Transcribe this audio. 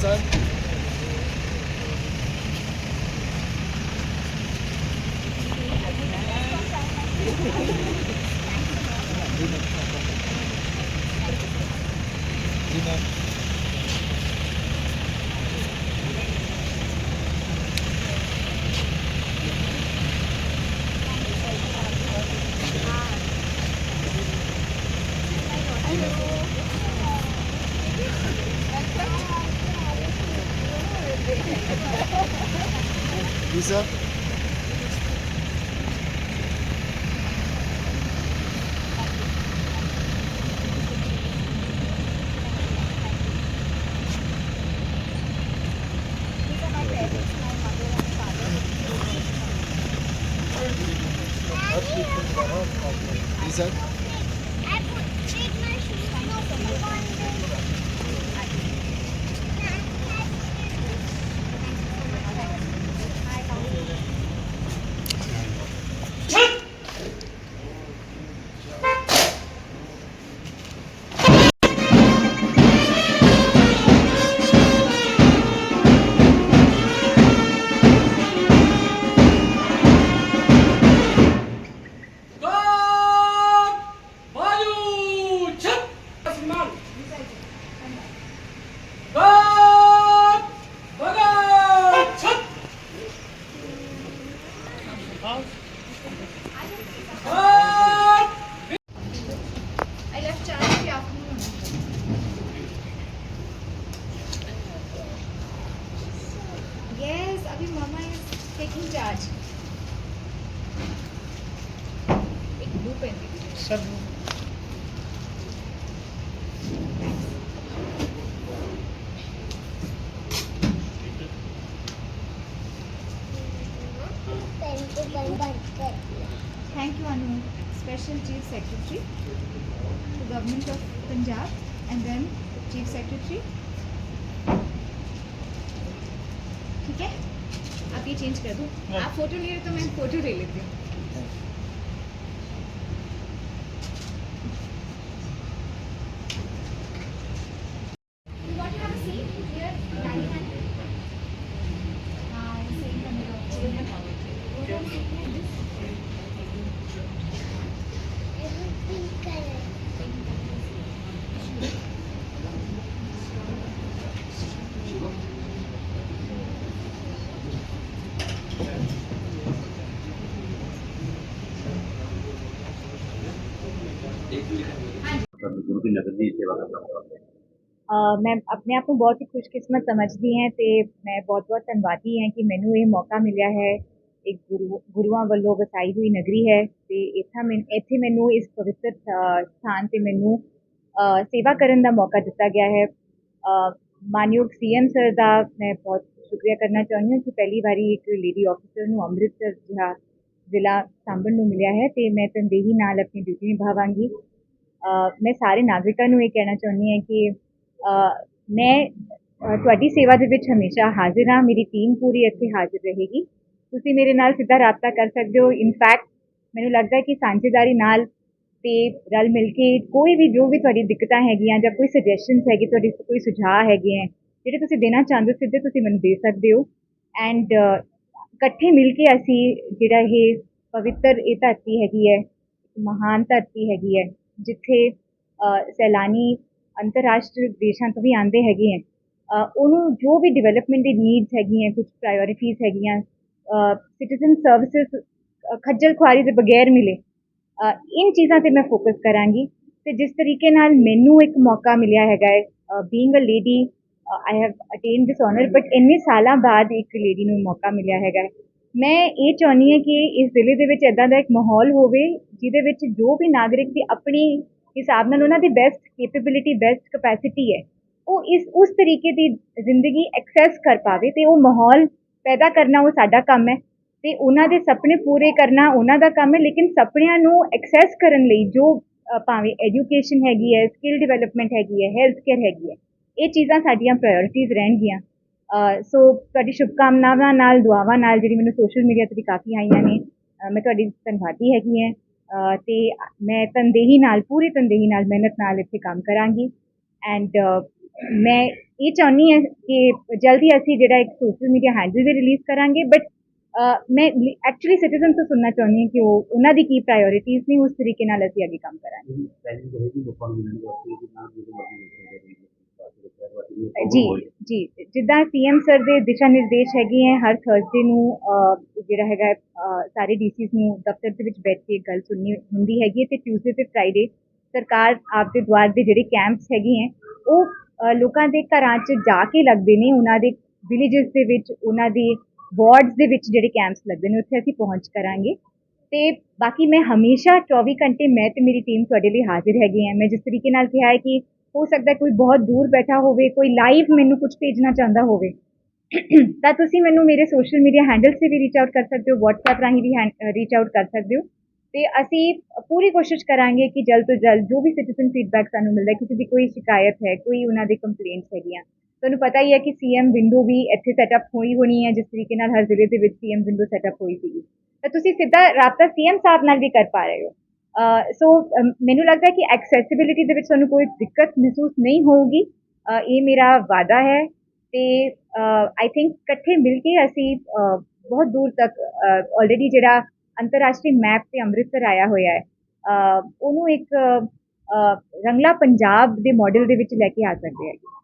Sơn Thank you. Officer Is that? Sir. Thank you Anu special chief secretary to government of Punjab and then chief secretary ठीक है? आप ये change कर दो। हाँ। आप फ़ोटो ले रहे तो मैं फ़ोटो ले लेती हूँ। ਗੁਰੂ ਦੀ ਨਗਰ ਦੀ ਸੇਵਾ ਕਰਨਾ ਅਹ ਮੈਂ ਆਪਣੇ ਆਪ ਨੂੰ ਬਹੁਤ ਹੀ ਖੁਸ਼ਕਿਸਮਤ ਸਮਝਦੀ ਹਾਂ ਤੇ ਮੈਂ ਬਹੁਤ-ਬਹੁਤ ਧੰਨਵਾਦੀ ਹਾਂ ਕਿ ਮੈਨੂੰ ਇਹ ਮੌਕਾ ਮਿਲਿਆ ਹੈ ਇੱਕ ਗੁਰੂ, ਗੁਰੂਆਂ ਵੱਲੋਂ ਵਸਾਈ ਹੋਈ ਨਗਰੀ ਹੈ ਅਤੇ ਇੱਥਾ ਮੈਂ ਇੱਥੇ ਮੈਨੂੰ ਇਸ ਪਵਿੱਤਰ ਸਥਾਨ ਤੇ ਮੈਨੂੰ ਸੇਵਾ ਕਰਨ ਦਾ ਮੌਕਾ ਦਿੱਤਾ ਗਿਆ ਹੈ। ਮਾਨਯੋਗ ਸੀ ਸੀਐਮ ਸਰ ਦਾ ਮੈਂ ਬਹੁਤ ਸ਼ੁਕਰੀਆ ਕਰਨਾ ਚਾਹੁੰਦੀ ਹਾਂ ਕਿ ਪਹਿਲੀ ਵਾਰੀ ਇੱਕ ਲੇਡੀ ਆਫੀਸਰ ਨੂੰ ਅੰਮ੍ਰਿਤਸਰ ਜਿਹੜਾ ਜ਼ਿਲ੍ਹਾ ਸਾਂਭਣ ਨੂੰ ਮਿਲਿਆ ਹੈ ਅਤੇ ਮੈਂ ਤਨਦੇਹੀ ਨਾਲ ਆਪਣੀ ਡਿਊਟੀ ਨਿਭਾਵਾਂਗੀ। ਮੈਂ ਸਾਰੇ ਨਾਗਰਿਕਾਂ ਨੂੰ ਇਹ ਕਹਿਣਾ ਚਾਹੁੰਦੀ ਹਾਂ ਕਿ ਮੈਂ ਤੁਹਾਡੀ ਸੇਵਾ ਦੇ ਵਿੱਚ ਹਮੇਸ਼ਾ ਹਾਜ਼ਰ ਹਾਂ। ਮੇਰੀ ਟੀਮ ਪੂਰੀ ਇੱਥੇ ਹਾਜ਼ਰ ਰਹੇਗੀ। ਤੁਸੀਂ ਮੇਰੇ ਨਾਲ ਸਿੱਧਾ ਰਾਬਤਾ ਕਰ ਸਕਦੇ ਹੋ। ਇਨਫੈਕਟ ਮੈਨੂੰ ਲੱਗਦਾ ਹੈ ਕਿ ਸਾਂਝੇਦਾਰੀ ਨਾਲ ਤੇ ਰਲ ਮਿਲ ਕੇ ਕੋਈ ਵੀ, ਜੋ ਵੀ ਤੁਹਾਡੀ ਦਿੱਕਤਾਂ ਹੈਗੀਆਂ ਜਾਂ ਕੋਈ ਸੁਜੈਸ਼ਨਸ ਹੈਗੀ, ਤੁਹਾਡੀ ਕੋਈ ਸੁਝਾਅ ਹੈਗੇ ਹੈ, ਜਿਹੜੇ ਤੁਸੀਂ ਦੇਣਾ ਚਾਹੁੰਦੇ ਹੋ, ਸਿੱਧੇ ਤੁਸੀਂ ਮੈਨੂੰ ਦੇ ਸਕਦੇ ਹੋ। ਐਂਡ ਇਕੱਠੇ ਮਿਲ ਕੇ ਅਸੀਂ ਜਿਹੜਾ ਇਹ ਪਵਿੱਤਰ ਇਹ ਧਰਤੀ ਹੈਗੀ ਹੈ ਮਹਾਨ ਧਰਤੀ ਹੈਗੀ ਹੈ, ਜਿੱਥੇ ਸੈਲਾਨੀ ਅੰਤਰਰਾਸ਼ਟਰੀ ਦੇਸ਼ਾਂ ਤੋਂ ਵੀ ਆਉਂਦੇ ਹੈਗੇ ਹੈ ਉਹਨੂੰ ਜੋ ਵੀ ਡਿਵੈਲਪਮੈਂਟ ਦੀ ਨੀਡਸ ਹੈਗੀਆਂ ਕੁਝ ਪ੍ਰਾਇੋਰਟੀਜ਼ ਹੈਗੀਆਂ ਸਿਟੀਜ਼ਨ ਸਰਵਿਸਿਜ਼ ਖੱਜਲ ਖੁਆਰੀ ਦੇ ਬਗੈਰ ਮਿਲੇ। ਇਨ ਚੀਜ਼ਾਂ ਤੇ ਮੈਂ ਫੋਕਸ ਕਰਾਂਗੀ। ਤੇ ਜਿਸ ਤਰੀਕੇ ਨਾਲ ਮੈਨੂੰ ਇੱਕ ਮੌਕਾ ਮਿਲਿਆ ਹੈਗਾ ਹੈ being a lady I have attain this honour but ਇੰਨੇ ਸਾਲਾਂ ਬਾਅਦ ਇੱਕ ਲੇਡੀ ਨੂੰ ਮੌਕਾ ਮਿਲਿਆ ਹੈਗਾ ਮੈਂ ਇਹ ਚਾਹੁੰਦੀ ਹਾਂ ਕਿ ਇਸ ਜ਼ਿਲ੍ਹੇ ਦੇ ਵਿੱਚ ਇਦਾਂ ਦਾ ਇੱਕ ਮਾਹੌਲ ਹੋਵੇ, ਜਿਹਦੇ ਵਿੱਚ ਜੋ ਵੀ ਨਾਗਰਿਕ ਦੀ ਆਪਣੀ ਹਿਸਾਬ ਨਾਲ ਉਹਨਾਂ ਦੀ ਬੈਸਟ ਕੈਪੇਬਿਲਿਟੀ ਬੈਸਟ ਕਪੈਸਿਟੀ ਹੈ, ਉਹ ਇਸ, ਉਸ ਤਰੀਕੇ ਦੀ ਜ਼ਿੰਦਗੀ ਐਕਸੈਸ ਕਰ ਪਾਵੇ ਤੇ ਉਹ ਮਾਹੌਲ ਪੈਦਾ ਕਰਨਾ ਉਹ ਸਾਡਾ ਕੰਮ ਹੈ ਤੇ ਉਹਨਾਂ ਦੇ ਸੁਪਨੇ ਪੂਰੇ ਕਰਨਾ ਉਹਨਾਂ ਦਾ ਕੰਮ ਹੈ ਲੇਕਿਨ ਸੁਪਨਿਆਂ ਨੂੰ ਐਕਸੈਸ ਕਰਨ ਲਈ ਜੋ ਭਾਵੇਂ ਐਜੂਕੇਸ਼ਨ ਹੈਗੀ ਹੈ ਸਕਿੱਲ ਡਿਵੈਲਪਮੈਂਟ ਹੈਗੀ ਹੈ ਹੈਲਥ ਕੇਅਰ ਹੈਗੀ ਹੈ ਇਹ ਚੀਜ਼ਾਂ ਸਾਡੀਆਂ ਪ੍ਰਾਇੋਰਟੀਜ਼ ਰਹਿਣਗੀਆਂ। ਸੋ ਤੁਹਾਡੀ ਸ਼ੁਭਕਾਮਨਾਵਾਂ ਨਾਲ ਦੁਆਵਾਂ ਨਾਲ ਜਿਹੜੀ ਮੈਨੂੰ ਸੋਸ਼ਲ ਮੀਡੀਆ ਤੇ ਵੀ ਕਾਫੀ ਆਈਆਂ ਨੇ ਮੈਂ ਤੁਹਾਡੀ ਧੰਨਵਾਦੀ ਹੈਗੀ ਹਾਂ। ਅ, ਤੇ ਮੈਂ ਤਨਦੇਹੀ ਨਾਲ ਪੂਰੀ ਤਨਦੇਹੀ ਨਾਲ ਮਿਹਨਤ ਨਾਲ ਇੱਥੇ ਕੰਮ ਕਰਾਂਗੀ। ਐਂਡ ਮੈਂ ਇਹ ਚਾਹੁੰਦੀ ਹਾਂ ਕਿ ਜਲਦੀ ਅਸੀਂ ਜਿਹੜਾ ਇੱਕ ਸੋਸ਼ਲ ਮੀਡੀਆ ਹੈਂਡਲ ਵੀ ਰਿਲੀਜ਼ ਕਰਾਂਗੇ ਬਟ ਮੈਂ ਐਕਚੁਅਲੀ ਸਿਟੀਜ਼ਨ ਤੋਂ ਸੁਣਨਾ ਚਾਹੁੰਦੀ ਹਾਂ ਕਿ ਉਹ ਉਹਨਾਂ ਦੀ ਕੀ ਪ੍ਰਾਇੋਰਟੀਜ਼ ਨੇ ਉਸ ਤਰੀਕੇ ਨਾਲ ਅਸੀਂ ਅੱਗੇ ਕੰਮ ਕਰਾਂਗੇ। ਜੀ ਜੀ ਜਿੱਦਾਂ ਸੀਐਮ ਸਰ ਦੇ ਦਿਸ਼ਾ ਨਿਰਦੇਸ਼ ਹੈਗੇ ਹੈ ਹਰ ਥਰਸਡੇ ਨੂੰ ਜਿਹੜਾ ਹੈਗਾ ਸਾਰੇ ਡੀਸੀਸ ਨੂੰ ਦਫ਼ਤਰ ਦੇ ਵਿੱਚ ਬੈਠ ਕੇ ਗੱਲ ਸੁਣਨੀ ਹੁੰਦੀ ਹੈਗੀ ਹੈ ਤੇ ਟਿਊਜ਼ਡੇ ਤੇ ਫਰਾਈਡੇ ਸਰਕਾਰ ਆਪਦੇ ਦੁਆਰ ਦੇ ਜਿਹੜੇ ਕੈਂਪਸ ਹੈਗੇ ਹੈ ਉਹ ਲੋਕਾਂ ਦੇ ਘਰਾਂ 'ਚ ਜਾ ਕੇ ਲੱਗਦੇ ਨੇ, ਉਹਨਾਂ ਦੇ ਵਿਲੇजेस ਦੇ ਵਿੱਚ, ਉਹਨਾਂ ਦੇ ਵਾਰਡਸ ਦੇ ਵਿੱਚ ਜਿਹੜੇ ਕੈਂਪਸ ਲੱਗਦੇ ਨੇ, ਉੱਥੇ ਅਸੀਂ ਪਹੁੰਚ ਕਰਾਂਗੇ। ਤੇ ਬਾਕੀ ਮੈਂ ਹਮੇਸ਼ਾ 24 ਘੰਟੇ ਮੈਂ ਤੇ ਮੇਰੀ ਟੀਮ ਤੁਹਾਡੇ ਲਈ ਹਾਜ਼ਰ ਹੈਗੀ ਹੈ। ਮੈਂ ਜਿਸ ਤਰੀਕੇ ਨਾਲ ਕਿਹਾ ਹੈ ਕਿ ਹੋ ਸਕਦਾ ਕੋਈ ਬਹੁਤ ਦੂਰ ਬੈਠਾ ਹੋਵੇ, ਕੋਈ ਲਾਈਵ ਮੈਨੂੰ ਕੁਝ ਭੇਜਣਾ ਚਾਹੁੰਦਾ ਹੋਵੇ। ਤਾਂ ਤੁਸੀਂ ਮੈਨੂੰ ਮੇਰੇ ਸੋਸ਼ਲ ਮੀਡੀਆ ਹੈਂਡਲਸ ਤੇ ਵੀ ਰੀਚ ਆਊਟ ਕਰ ਸਕਦੇ ਹੋ, WhatsApp ਰਾਹੀਂ ਵੀ ਰੀਚ ਆਊਟ ਕਰ ਸਕਦੇ ਹੋ। ਤੇ ਅਸੀਂ ਪੂਰੀ ਕੋਸ਼ਿਸ਼ ਕਰਾਂਗੇ ਕਿ ਜਲਦ ਤੋਂ ਜਲਦ ਜੋ ਵੀ ਸਿਟੀਜ਼ਨ ਫੀਡਬੈਕ ਸਾਨੂੰ ਮਿਲਦਾ ਕਿਸੇ ਦੀ ਕੋਈ ਸ਼ਿਕਾਇਤ ਹੈ, ਕੋਈ ਉਹਨਾਂ ਦੇ ਕੰਪਲੇਂਟਸ ਹੈਗੀਆਂ, ਤੁਹਾਨੂੰ ਪਤਾ ਹੀ ਹੈ ਕਿ ਸੀਐਮ ਵਿੰਡੋ ਵੀ ਇੱਥੇ ਸੈਟਅਪ ਹੋਈ ਹੋਣੀ ਹੈ, ਜਿਸ ਤਰੀਕੇ ਨਾਲ ਹਰ ਜ਼ਿਲ੍ਹੇ ਦੇ ਵਿੱਚ ਸੀਐਮ ਵਿੰਡੋ ਸੈਟਅਪ ਹੋਈ ਸੀਗੀ। ਤਾਂ ਤੁਸੀਂ ਸਿੱਧਾ ਰਾਬਤਾ ਸੀਐਮ ਸਾਹਿਬ ਨਾਲ ਵੀ ਕਰ ਪਾ ਰਹੇ ਹੋ। ਸੋ ਮੈਨੂੰ ਲੱਗਦਾ ਕਿ ਐਕਸੈਸਿਬਿਲਿਟੀ ਦੇ ਵਿੱਚ ਤੁਹਾਨੂੰ ਕੋਈ ਦਿੱਕਤ ਮਹਿਸੂਸ ਨਹੀਂ ਹੋਊਗੀ। ਇਹ ਮੇਰਾ ਵਾਅਦਾ ਹੈ ਤੇ ਆਈ ਥਿੰਕ ਇਕੱਠੇ ਮਿਲ ਕੇ ਅਸੀਂ ਬਹੁਤ ਦੂਰ ਤੱਕ ਆਲਰੇਡੀ ਜਿਹੜਾ ਅੰਤਰਰਾਸ਼ਟਰੀ ਮੈਪ ਤੇ ਅੰਮ੍ਰਿਤਸਰ ਆਇਆ ਹੋਇਆ ਹੈ। ਉਹਨੂੰ ਇੱਕ ਰੰਗਲਾ ਪੰਜਾਬ ਦੇ ਮਾਡਲ ਦੇ ਵਿੱਚ ਲੈ ਕੇ ਆ ਸਕਦੇ ਹਾਂ